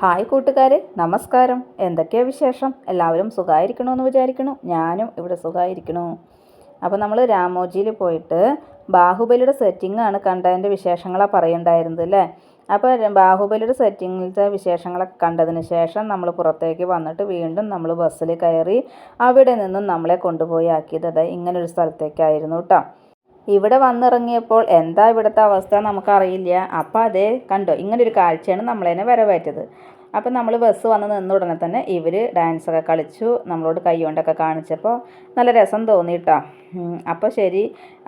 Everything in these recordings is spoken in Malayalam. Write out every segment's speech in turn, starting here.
ഹായ് കൂട്ടുകാരെ നമസ്കാരം. എന്തൊക്കെയാ വിശേഷം? എല്ലാവരും സുഖമായിരിക്കണമെന്ന് വിചാരിക്കണു ഞാനും ഇവിടെ സുഖമായിരിക്കണു അപ്പോൾ നമ്മൾ രാമോജിയിൽ പോയിട്ട് ബാഹുബലിയുടെ സെറ്റിംഗ് ആണ് കണ്ടതിന്റെ വിശേഷങ്ങളാണ് പറയുണ്ടായിരുന്നത് അല്ലേ അപ്പോൾ ബാഹുബലിയുടെ സെറ്റിങ്ങിലത്തെ വിശേഷങ്ങളൊക്കെ കണ്ടതിന് ശേഷം നമ്മൾ പുറത്തേക്ക് വന്നിട്ട് വീണ്ടും നമ്മൾ ബസ്സിൽ കയറി അവിടെ നിന്നും നമ്മളെ കൊണ്ടുപോയി ആക്കിയത് അതായത് ഇങ്ങനൊരു സ്ഥലത്തേക്കായിരുന്നു കേട്ടോ ഇവിടെ വന്നിറങ്ങിയപ്പോൾ എന്താ ഇവിടുത്തെ അവസ്ഥ നമുക്കറിയില്ല. അപ്പോൾ അതേ കണ്ടോ ഇങ്ങനൊരു കാഴ്ചയാണ് നമ്മളതിനെ വരവേറ്റത്. അപ്പം നമ്മൾ ബസ് വന്ന് നിന്ന ഉടനെ തന്നെ ഇവർ ഡാൻസൊക്കെ കളിച്ചു നമ്മളോട് കൈ കൊണ്ടൊക്കെ കാണിച്ചപ്പോൾ നല്ല രസം തോന്നി കേട്ടോ അപ്പോൾ ശരി.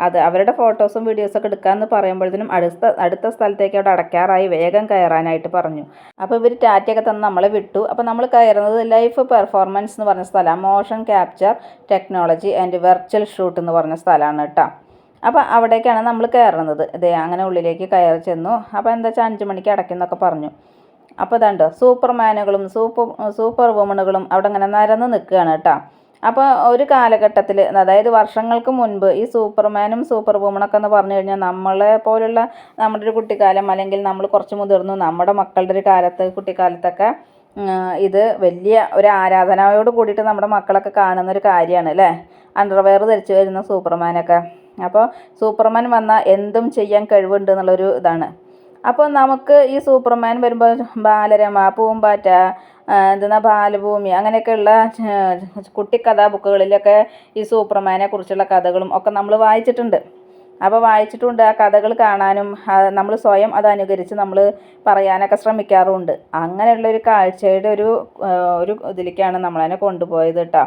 അത് അവരുടെ ഫോട്ടോസും വീഡിയോസൊക്കെ എടുക്കാമെന്ന് പറയുമ്പോഴത്തേനും അടുത്ത അടുത്ത സ്ഥലത്തേക്ക് അവിടെ അടയ്ക്കാറായി വേഗം കയറാനായിട്ട് പറഞ്ഞു. അപ്പോൾ ഇവർ ടാറ്റയൊക്കെ തന്ന് നമ്മളെ വിട്ടു. അപ്പോൾ നമ്മൾ കയറുന്നത് ലൈഫ് പെർഫോമൻസ് എന്ന് പറഞ്ഞ സ്ഥലമാണ് motion capture technology and virtual shoot എന്ന് പറഞ്ഞ സ്ഥലമാണ് കേട്ടോ അപ്പോൾ അവിടേക്കാണ് നമ്മൾ കയറുന്നത് ഇതേ അങ്ങനെ ഉള്ളിലേക്ക് കയറി ചെന്നു. അപ്പോൾ എന്താ വെച്ചാൽ അഞ്ച് മണിക്ക് അടയ്ക്കുന്നൊക്കെ പറഞ്ഞു. അപ്പോൾ ഇതുണ്ടോ സൂപ്പർമാനുകളും സൂപ്പർ സൂപ്പർ വുമണുകളും അവിടെ ഇങ്ങനെ നിരന്ന് നിൽക്കുകയാണ് കേട്ടോ. അപ്പോൾ ഒരു കാലഘട്ടത്തിൽ അതായത് വർഷങ്ങൾക്ക് മുൻപ് ഈ സൂപ്പർമാനും സൂപ്പർ വുമണൊക്കെ എന്ന് പറഞ്ഞു കഴിഞ്ഞാൽ നമ്മളെ പോലുള്ള നമ്മുടെ ഒരു കുട്ടിക്കാലം അല്ലെങ്കിൽ നമ്മൾ കുറച്ച് മുതിർന്നു നമ്മുടെ മക്കളുടെ ഒരു കാലത്ത് കുട്ടിക്കാലത്തൊക്കെ ഇത് വലിയ ഒരു ആരാധനയോട് കൂടിയിട്ട് നമ്മുടെ മക്കളൊക്കെ കാണുന്ന ഒരു കാര്യമാണ് അല്ലേ? അണ്ടർവെയർ ധരിച്ച് വരുന്ന സൂപ്പർമാനൊക്കെ. അപ്പോൾ സൂപ്പർമാൻ വന്നാൽ എന്തും ചെയ്യാൻ കഴിവുണ്ട് എന്നുള്ളൊരു ഇതാണ്. അപ്പോൾ നമുക്ക് ഈ സൂപ്പർമാൻ വരുമ്പോൾ ബാലരമ പൂമ്പാറ്റ എന്താ ബാലഭൂമി അങ്ങനെയൊക്കെയുള്ള കുട്ടിക്കഥാ ബുക്കുകളിലൊക്കെ ഈ സൂപ്പർമാനെ കുറിച്ചുള്ള കഥകളും ഒക്കെ നമ്മൾ വായിച്ചിട്ടുണ്ട്. അപ്പോൾ വായിച്ചിട്ടുണ്ട് ആ കഥകൾ കാണാനും നമ്മൾ സ്വയം അത് അനുകരിച്ച് നമ്മൾ പറയാനൊക്കെ ശ്രമിക്കാറുമുണ്ട്. അങ്ങനെയുള്ളൊരു കാഴ്ചയുടെ ഒരു ഒരു ഇതിലേക്കാണ് നമ്മളതിനെ കൊണ്ടുപോയത് കേട്ടോ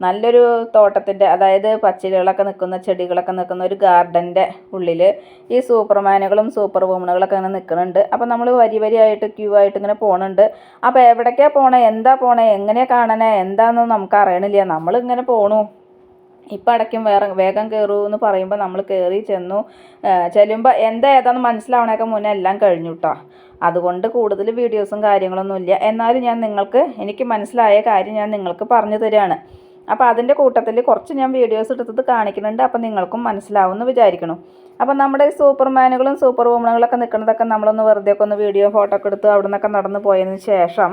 നല്ലൊരു തോട്ടത്തിന്റെ അതായത് പച്ചിലകളൊക്കെ നിൽക്കുന്ന ചെടികളൊക്കെ നിൽക്കുന്ന ഒരു ഗാർഡന്റെ ഉള്ളിൽ ഈ സൂപ്പർമാനുകളും സൂപ്പർ വുമണുകളൊക്കെ ഇങ്ങനെ നിൽക്കുന്നുണ്ട്. അപ്പോൾ നമ്മൾ വരി വരിയായിട്ട് ക്യൂ ആയിട്ട് ഇങ്ങനെ പോകുന്നുണ്ട് അപ്പോൾ എവിടേക്കാണ് പോണേ? എന്താ പോണേ? എങ്ങനെയാണ് കാണണേ? എന്താണെന്ന് നമുക്ക് അറിയണില്ല. നമ്മളിങ്ങനെ പോണു. ഇപ്പം അടയ്ക്കും വേറെ വേഗം കയറൂ എന്ന് പറയുമ്പോൾ നമ്മൾ കയറി ചെന്നു. ചെല്ലുമ്പോൾ എന്താ ഏതാന്ന് മനസ്സിലാവണേക്കാൾ മുന്നേ എല്ലാം കഴിഞ്ഞു കേട്ടോ അതുകൊണ്ട് കൂടുതൽ വീഡിയോസും കാര്യങ്ങളൊന്നുമില്ല. എന്നാലും ഞാൻ നിങ്ങൾക്ക് എനിക്ക് മനസ്സിലായ കാര്യം ഞാൻ നിങ്ങൾക്ക് പറഞ്ഞു തരികയാണ് അപ്പോൾ അതിന്റെ കൂട്ടത്തിൽ കുറച്ച് ഞാൻ വീഡിയോസ് എടുത്തത് കാണിക്കുന്നുണ്ട്. അപ്പോൾ നിങ്ങൾക്കും മനസ്സിലാവുമെന്ന് വിചാരിക്കണം അപ്പോൾ നമ്മുടെ സൂപ്പർമാനുകളും സൂപ്പർ വുമണുകളൊക്കെ നിൽക്കുന്നതൊക്കെ നമ്മളൊന്ന് വെറുതെ ഒക്കെ ഒന്ന് വീഡിയോ ഫോട്ടോ ഒക്കെ എടുത്ത് അവിടെ നിന്നൊക്കെ നടന്നു പോയതിന് ശേഷം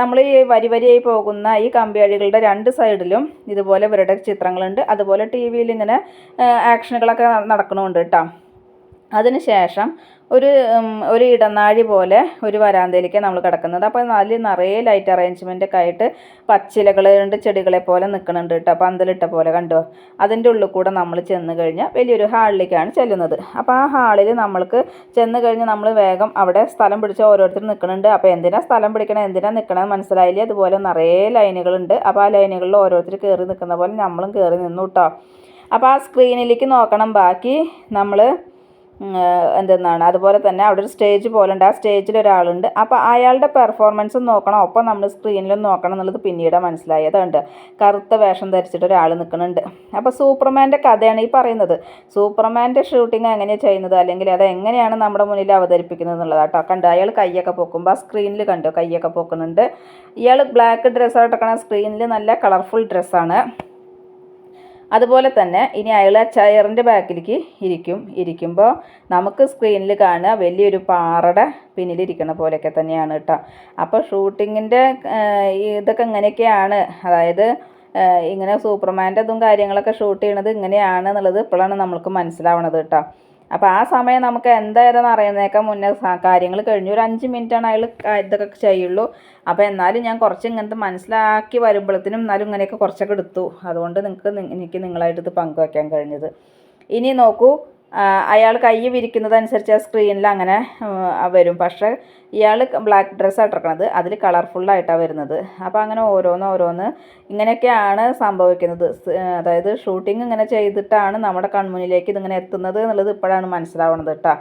നമ്മൾ ഈ വരി വരിയായി പോകുന്ന ഈ കമ്പിയഴികളുടെ രണ്ട് സൈഡിലും ഇതുപോലെ ഇവരുടെ ചിത്രങ്ങളുണ്ട്. അതുപോലെ ടി വിയിൽ ഇങ്ങനെ ആക്ഷനുകളൊക്കെ നടക്കണമുണ്ട് കേട്ടോ അതിനുശേഷം ഒരു ഒരു ഇടനാഴി പോലെ ഒരു വരാന്തയിലേക്ക് നമ്മൾ കിടക്കുന്നത്. അപ്പോൾ നല്ല നിറയെ ലൈറ്റ് അറേഞ്ച്മെന്റ് ഒക്കെ ആയിട്ട് പച്ചിലകൾ കൊണ്ട് ചെടികളെ പോലെ നിൽക്കുന്നുണ്ട് കേട്ടോ. പന്തലിട്ട പോലെ കണ്ടോ? അതിന്റെ ഉള്ളിൽ കൂടെ നമ്മൾ ചെന്ന് കഴിഞ്ഞാൽ വലിയൊരു ഹാളിലേക്കാണ് ചെല്ലുന്നത്. അപ്പോൾ ആ ഹാളിൽ നമ്മൾക്ക് ചെന്ന് കഴിഞ്ഞ് നമ്മൾ വേഗം അവിടെ സ്ഥലം പിടിച്ച് ഓരോരുത്തർ നിൽക്കുന്നുണ്ട്. അപ്പോൾ എന്തിനാ സ്ഥലം പിടിക്കണം? എന്തിനാ നിൽക്കണം? മനസ്സിലായില്ലേ? അതുപോലെ നിറയെ ലൈനുകളുണ്ട് അപ്പോൾ ആ ലൈനുകളിൽ ഓരോരുത്തർ കയറി നിൽക്കുന്ന പോലെ നമ്മളും കയറി നിന്നു കേട്ടോ. അപ്പോൾ ആ സ്ക്രീനിലേക്ക് നോക്കണം. ബാക്കി നമ്മൾ എന്തെന്നാണ്? അതുപോലെ തന്നെ അവിടെ ഒരു സ്റ്റേജ് പോലെ ഉണ്ട് ആ സ്റ്റേജിൽ ഒരാളുണ്ട്. അപ്പോൾ അയാളുടെ പെർഫോമൻസ് നോക്കണം. ഒപ്പം നമ്മൾ സ്ക്രീനിലും നോക്കണം എന്നുള്ളത് പിന്നീട് മനസ്സിലായതുണ്ട് കറുത്ത വേഷം ധരിച്ചിട്ട് ഒരാൾ നിൽക്കുന്നുണ്ട് അപ്പോൾ സൂപ്പർമാന്റെ കഥയാണ് ഈ പറയുന്നത്. സൂപ്പർമാന്റെ ഷൂട്ടിംഗ് എങ്ങനെയാണ് ചെയ്യുന്നത്? അല്ലെങ്കിൽ അത് എങ്ങനെയാണ് നമ്മുടെ മുന്നിൽ അവതരിപ്പിക്കുന്നത് എന്നുള്ളത് കേട്ടോ. കണ്ടോ? അയാൾ കൈയൊക്കെ പൊക്കുമ്പോൾ ആ സ്ക്രീനിൽ കണ്ടോ? കൈയൊക്കെ പൊക്കുന്നുണ്ട്. ഇയാൾ ബ്ലാക്ക് ഡ്രസ്സായിട്ടൊക്കെ സ്ക്രീനിൽ നല്ല കളർഫുൾ ഡ്രസ്സാണ് അതുപോലെ തന്നെ ഇനി അയാൾ ചെയറിന്റെ ബാക്കിലേക്ക് ഇരിക്കും. ഇരിക്കുമ്പോൾ നമുക്ക് സ്ക്രീനിൽ കാണുക വലിയൊരു പാറയുടെ പിന്നിലിരിക്കണ പോലെയൊക്കെ തന്നെയാണ് കേട്ടോ. അപ്പോൾ ഷൂട്ടിങ്ങിന്റെ ഇതൊക്കെ ഇങ്ങനെയൊക്കെയാണ്. അതായത് ഇങ്ങനെ സൂപ്പർമാന്റെ ഇതും കാര്യങ്ങളൊക്കെ ഷൂട്ട് ചെയ്യണത് ഇങ്ങനെയാണ് എന്നുള്ളത് ഇപ്പോഴാണ് നമ്മൾക്ക് മനസ്സിലാവണത് കേട്ടോ. അപ്പോൾ ആ സമയം നമുക്ക് എന്തായിരുന്നു അറിയുന്നേക്കാൾ മുന്നേ കാര്യങ്ങൾ കഴിഞ്ഞു. ഒരു അഞ്ച് മിനിറ്റാണ് അയാൾ ഇതൊക്കെ ചെയ്യുള്ളൂ. അപ്പോൾ എന്നാലും ഞാൻ കുറച്ച് ഇങ്ങനത്തെ മനസ്സിലാക്കി വരുമ്പോഴത്തേനും എന്നാലും ഇങ്ങനെയൊക്കെ കുറച്ചൊക്കെ എടുത്തു. അതുകൊണ്ട് നിങ്ങൾക്ക് എനിക്ക് നിങ്ങളായിട്ട് ഇത് പങ്കുവയ്ക്കാൻ കഴിഞ്ഞത്. ഇനി നോക്കൂ. അയാൾ കൈ വിരിക്കുന്നതനുസരിച്ച് ആ സ്ക്രീനിൽ അങ്ങനെ വരും. പക്ഷേ ഇയാൾ ബ്ലാക്ക് ഡ്രസ്സ് ഇട്ടിരിക്കണത്. അതിൽ കളർഫുള്ളായിട്ടാണ് വരുന്നത്. അപ്പോൾ അങ്ങനെ ഓരോന്ന് ഓരോന്ന് ഇങ്ങനെയൊക്കെയാണ് സംഭവിക്കുന്നത്. അതായത് ഷൂട്ടിംഗ് ഇങ്ങനെ ചെയ്തിട്ടാണ് നമ്മുടെ കൺമുന്നിലേക്ക് ഇതിങ്ങനെ എത്തുന്നത് എന്നുള്ളത് ഇപ്പോഴാണ് മനസ്സിലാവണത് കേട്ടോ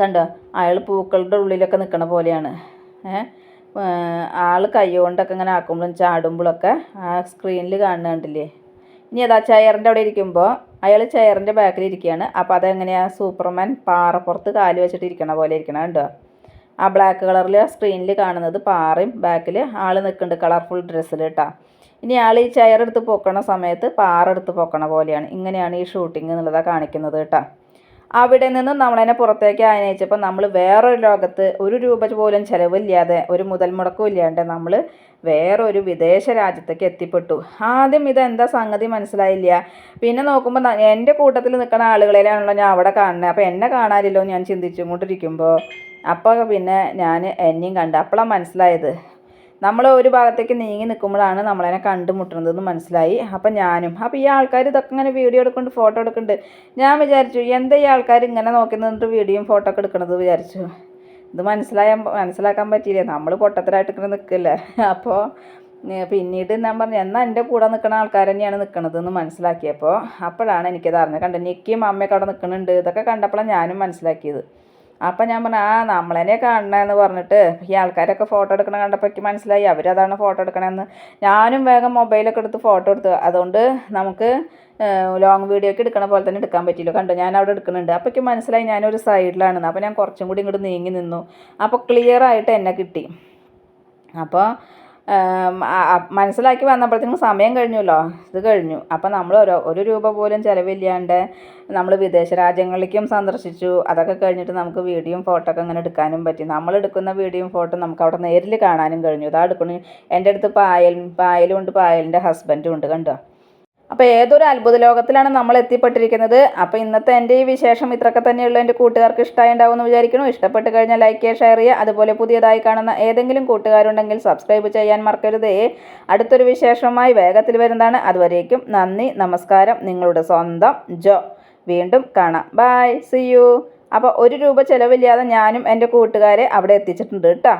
കണ്ടോ? അയാൾ പൂക്കളുടെ ഉള്ളിലൊക്കെ നിൽക്കണ പോലെയാണ്. ആൾ കൈ കൊണ്ടൊക്കെ ഇങ്ങനെ ആക്കുമ്പോഴും ചാടുമ്പോഴൊക്കെ ആ സ്ക്രീനിൽ കാണുന്ന കണ്ടില്ലേ? ഇനി അതാ ചെയറിന്റെ അവിടെ ഇരിക്കുമ്പോൾ അയാൾ ചെയറിന്റെ ബാക്കിൽ ഇരിക്കുകയാണ്. അപ്പോൾ അതെങ്ങനെയാണ് സൂപ്പർമാൻ പാറപ്പുറത്ത് കാൽ വെച്ചിട്ട് ഇരിക്കണ പോലെ ഇരിക്കണം കേട്ടോ ആ ബ്ലാക്ക് കളറിൽ സ്ക്രീനിൽ കാണുന്നത് പാറയും ബാക്കിൽ ആൾ നിൽക്കുന്നുണ്ട് കളർഫുൾ ഡ്രസ്സിൽ കേട്ടോ ഇനി ആൾ ഈ ചെയർ എടുത്ത് പൊക്കണ സമയത്ത് പാറ എടുത്ത് പൊക്കണ പോലെയാണ്. ഇങ്ങനെയാണ് ഈ ഷൂട്ടിംഗ് എന്നുള്ളതാണ് കാണിക്കുന്നത് കേട്ടോ അവിടെ നിന്ന് നമ്മളതിനെ പുറത്തേക്ക് അയച്ചപ്പോൾ നമ്മൾ വേറൊരു ലോകത്ത് ഒരു രൂപ പോലും ചിലവില്ലാതെ ഒരു മുതൽ മുടക്കും ഇല്ലാണ്ട് നമ്മൾ വേറൊരു വിദേശ രാജ്യത്തേക്ക് എത്തിപ്പെട്ടു. ആദ്യം ഇതെന്താ സംഗതി മനസ്സിലായില്ല. പിന്നെ നോക്കുമ്പോൾ എന്റെ കൂട്ടത്തിൽ നിൽക്കുന്ന ആളുകളിലാണല്ലോ ഞാൻ അവിടെ കാണുന്നത് അപ്പോൾ എന്നെ കാണാനില്ലോ ഞാൻ ചിന്തിച്ചുകൊണ്ടിരിക്കുമ്പോൾ അപ്പോൾ പിന്നെ ഞാൻ എന്നെയും കണ്ടു. അപ്പോഴാണ് മനസ്സിലായത്. നമ്മൾ ഒരു ഭാഗത്തേക്ക് നീങ്ങി നിൽക്കുമ്പോഴാണ് നമ്മളതിനെ കണ്ടുമുട്ടുന്നതെന്ന് മനസ്സിലായി. അപ്പം ഞാനും അപ്പോൾ ഈ ആൾക്കാർ ഇതൊക്കെ ഇങ്ങനെ വീഡിയോ എടുക്കുന്നുണ്ട് ഫോട്ടോ എടുക്കുന്നുണ്ട്. ഞാൻ വിചാരിച്ചു എന്താ ഈ ആൾക്കാർ ഇങ്ങനെ നോക്കി വീഡിയോയും ഫോട്ടോ ഒക്കെ എടുക്കണത് വിചാരിച്ചു. ഇത് മനസ്സിലായാൽ മനസ്സിലാക്കാൻ പറ്റിയില്ലേ? നമ്മൾ പൊട്ടത്തരായിട്ട് ഇങ്ങനെ നിൽക്കില്ലേ? അപ്പോൾ പിന്നീട് ഞാൻ പറഞ്ഞു എന്നാൽ എന്റെ കൂടെ നിൽക്കുന്ന ആൾക്കാർ തന്നെയാണ് നിൽക്കണതെന്ന് മനസ്സിലാക്കിയപ്പോൾ അപ്പോഴാണ് എനിക്കത് അറിഞ്ഞത്. കണ്ടു നിക്കിയും അമ്മയൊക്കെ അവിടെ നിൽക്കുന്നുണ്ട്. ഇതൊക്കെ കണ്ടപ്പോഴാണ് ഞാനും മനസ്സിലാക്കിയത്. അപ്പം ഞാൻ പറഞ്ഞു ആ നമ്മളെന്നെ കാണണമെന്ന് പറഞ്ഞിട്ട് ഈ ആൾക്കാരൊക്കെ ഫോട്ടോ എടുക്കണ കണ്ടപ്പോൾ മനസ്സിലായി അവരതാണ് ഫോട്ടോ എടുക്കണമെന്ന് ഞാനും വേഗം മൊബൈലൊക്കെ എടുത്ത് ഫോട്ടോ എടുത്തു അതുകൊണ്ട് നമുക്ക് ലോങ് വീഡിയോ ഒക്കെ എടുക്കണ പോലെ തന്നെ എടുക്കാൻ പറ്റില്ല കണ്ടോ ഞാൻ അവിടെ എടുക്കുന്നുണ്ട്. അപ്പോൾ എനിക്ക് മനസ്സിലായി ഞാനൊരു സൈഡിലാണ് അപ്പോൾ ഞാൻ കുറച്ചും കൂടി ഇങ്ങോട്ട് നീങ്ങി നിന്നു. അപ്പോൾ ക്ലിയർ ആയിട്ട് എന്നെ കിട്ടി. അപ്പോൾ മനസ്സിലാക്കി വന്നപ്പോഴത്തേക്കും സമയം കഴിഞ്ഞല്ലോ. ഇത് കഴിഞ്ഞു. അപ്പം നമ്മൾ ഒരു ഒരു രൂപ പോലും ചിലവില്ലാണ്ട് നമ്മൾ വിദേശ രാജ്യങ്ങളിലേക്കും സന്ദർശിച്ചു. അതൊക്കെ കഴിഞ്ഞിട്ട് നമുക്ക് വീഡിയോയും ഫോട്ടോ ഒക്കെ അങ്ങനെ എടുക്കാനും പറ്റി. നമ്മൾ എടുക്കുന്ന വീഡിയോയും ഫോട്ടോ നമുക്ക് അവിടെ നേരിൽ കാണാനും കഴിഞ്ഞു. ഇതാ എടുക്കണു എന്റെ അടുത്ത് പായൽ പായലും ഉണ്ട് പായലിന്റെ ഹസ്ബൻഡും ഉണ്ട് കണ്ടോ? അപ്പോൾ ഏതൊരു അത്ഭുത ലോകത്തിലാണ് നമ്മൾ എത്തിപ്പെട്ടിരിക്കുന്നത്? അപ്പോൾ ഇന്നത്തെ എന്റെ ഈ വിശേഷം ഇത്രയൊക്കെ തന്നെയുള്ള. എന്റെ കൂട്ടുകാർക്ക് ഇഷ്ടമായി ഉണ്ടാവുമെന്ന് വിചാരിക്കുന്നു. ഇഷ്ടപ്പെട്ട് കഴിഞ്ഞാൽ ലൈക്ക് ചെയ്യുക ഷെയർ ചെയ്യുക. അതുപോലെ പുതിയതായി കാണുന്ന ഏതെങ്കിലും കൂട്ടുകാരുണ്ടെങ്കിൽ സബ്സ്ക്രൈബ് ചെയ്യാൻ മറക്കരുതേ. അടുത്തൊരു വിശേഷമായി വേഗത്തിൽ വരുന്നതാണ്. അതുവരേക്കും നന്ദി നമസ്കാരം. നിങ്ങളുടെ സ്വന്തം ജോ. വീണ്ടും കാണാം. ബൈ സി യു അപ്പോൾ ഒരു രൂപ ചിലവില്ലാതെ ഞാനും എന്റെ കൂട്ടുകാരെ അവിടെ എത്തിച്ചിട്ടുണ്ട് കേട്ടോ.